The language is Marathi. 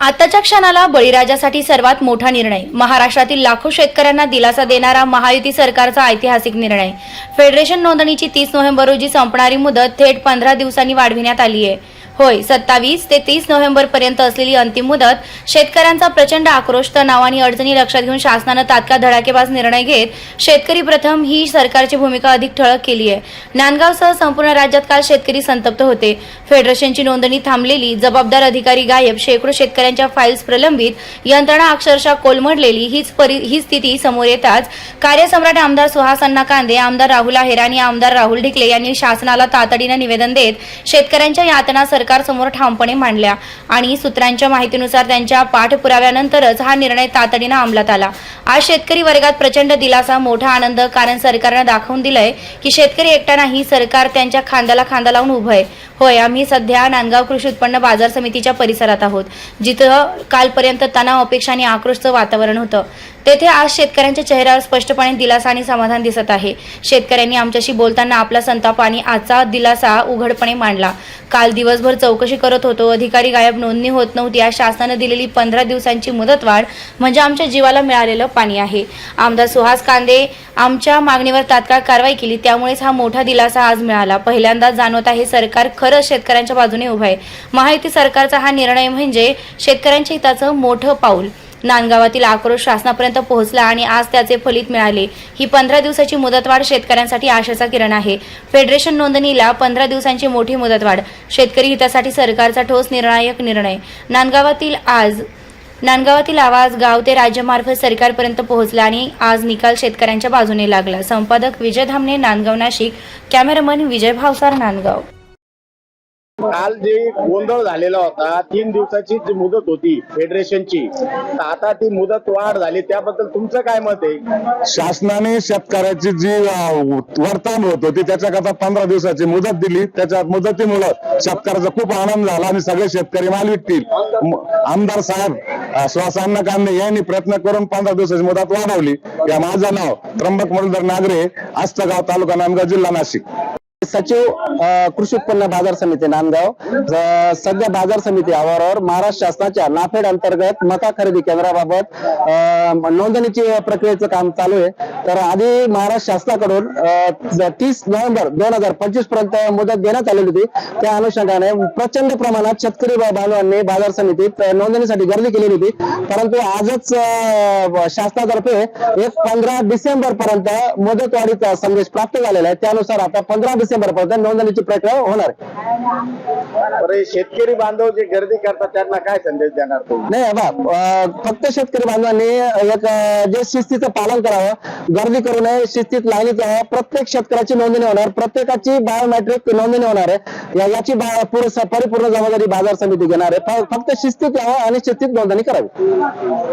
आताच्या क्षणाला बळीराजासाठी सर्वात मोठा निर्णय. महाराष्ट्रातील लाखो शेतकऱ्यांना दिलासा देणारा महायुती सरकारचा ऐतिहासिक निर्णय. फेडरेशन नोंदणीची तीस नोव्हेंबर रोजी संपणारी मुदत थेट पंधरा दिवसांनी वाढविण्यात आली आहे होय सत्तावीस ते तीस नोव्हेंबर पर्यंत असलेली अंतिम मुदत शेतकऱ्यांचा प्रचंड आक्रोश तणाव आणि अडचणी लक्षात घेऊन शासनानं तात्काळ धडाकेबाज निर्णय घेत शेतकरी प्रथम ही सरकारची भूमिका अधिक ठळक केली आहे. नांदगावसह संपूर्ण राज्यात काल शेतकरी संतप्त होते. फेडरेशनची नोंदणी थांबलेली जबाबदार अधिकारी गायब शेकडो शेतकऱ्यांच्या फाईल्स प्रलंबित यंत्रणा अक्षरशः कोलमडलेली हीच परि ही स्थिती समोर येताच कार्यसम्राट आमदार सुहास अण्णा कांदे आमदार राहुल आहेर आणि आमदार राहुल ढिकले यांनी शासनाला तातडीनं निवेदन देत शेतकऱ्यांच्या यातना सरकारसमोर ठामपणे मांडल्या आणि सूत्रांच्या माहितीनुसार त्यांच्या पाठपुराव्यानंतरच हा निर्णय तातडीनं अंमलात आला. आज शेतकरी वर्गात प्रचंड दिलासा मोठा आनंद कारण सरकारनं दाखवून दिलंय की शेतकरी एकटा नाही सरकार त्यांच्या खांद्याला खांदा लावून उभं आहे. होय आम्ही सध्या नांदगाव कृषी उत्पन्न बाजार समितीच्या परिसरात आहोत जिथं कालपर्यंत तणाव अपेक्षा आणि आक्रोशचं वातावरण होतं. तेथे आज शेतकऱ्यांच्या चेहऱ्यावर स्पष्टपणे दिलासा आणि समाधान दिसत आहे. शेतकऱ्यांनी आमच्याशी बोलताना आपला संताप आणि आजचा दिलासा उघडपणे मांडला. काल दिवसभर चौकशी करत होतो. अधिकारी गायब नोंदणी होत नव्हती. आज शासनानं दिलेली पंधरा दिवसांची मुदतवाढ म्हणजे आमच्या जीवाला मिळालेलं पाणी आहे. आमदार सुहास कांदे आमच्या मागणीवर तात्काळ कारवाई केली. त्यामुळेच हा मोठा दिलासा आज मिळाला. पहिल्यांदाच जाणवत आहे सरकार खरंच शेतकऱ्यांच्या बाजूने उभं आहे. महायुती सरकारचा हा निर्णय म्हणजे शेतकऱ्यांच्या हिताचं मोठं पाऊल. नांदगावातील आक्रोश शासनापर्यंत पोहोचला आणि आज त्याचे फलित मिळाले. ही पंधरा दिवसाची मुदतवाढ शेतकऱ्यांसाठी आशेचा किरण आहे. फेडरेशन नोंदणीला पंधरा दिवसांची मोठी मुदतवाढ. शेतकरी हितासाठी सरकारचा ठोस निर्णायक निर्णय. नांदगावातील आज नांदगावातील आवाज गाव ते राज्यमार्फत सरकारपर्यंत पोहोचला आणि आज निकाल शेतकऱ्यांच्या बाजूने लागला. संपादक विजय धामणे नांदगाव नाशिक. कॅमेरामन विजय भावसार नांदगाव. काल जे गोंधळ झालेला होता तीन दिवसाची जी मुदत होती फेडरेशनची आता ती मुदत वाढ झाली. त्याबद्दल तुमचं काय मत आहे? शासनाने शेतकऱ्याची जी वर्तमान होत होती त्याच्याकरता पंधरा दिवसाची मुदत दिली. त्याच्या मुदतीमुळं शेतकऱ्याचा खूप आनंद झाला आणि सगळे शेतकरी माल विकतील. आमदार साहेब अं, सुहासांना कांदे यांनी प्रयत्न करून पंधरा दिवसाची मुदत वाढवली. या माझं नाव त्र्यंबक मुरलीधर नागरे आस्तगाव तालुका नांदगाव जिल्हा नाशिक. सचिव कृषी उत्पन्न बाजार समिती नांदगाव. सध्या बाजार समिती आवारावर महाराष्ट्र शासनाच्या नाफेड अंतर्गत मका खरेदी केंद्राबाबत नोंदणीची प्रक्रियेचं काम चालू आहे. तर आधी महाराष्ट्र शासनाकडून तीस नोव्हेंबर दोन हजार पंचवीसपर्यंत मुदत देण्यात आलेली होती. त्या अनुषंगाने प्रचंड प्रमाणात शेतकरी बांधवांनी बाजार समितीत नोंदणीसाठी गर्दी केलेली होती. परंतु आजच शासनातर्फे एक पंधरा डिसेंबर पर्यंत मुदतवाढीचा संदेश प्राप्त झालेला आहे. त्यानुसार आता पंधरा डिसेंबर पर्यंत नोंदणीची प्रक्रिया होणार आहे. बरं शेतकरी बांधव जे गर्दी करतात त्यांना काय संदेश देणार तुम्ही नाही बा फक्त शेतकरी बांधवांनी एक जे शिस्तीचं पालन करावं गर्दी करू नये शिस्तीत लागली जावं प्रत्येक शेतकऱ्याची नोंदणी होणार प्रत्येकाची बायोमेट्रिक नोंदणी होणार आहे. या- याची परिपूर्ण जबाबदारी बाजार समिती घेणार आहे. फक्त शिस्तीत यावं आणि शिस्तीत नोंदणी करावी.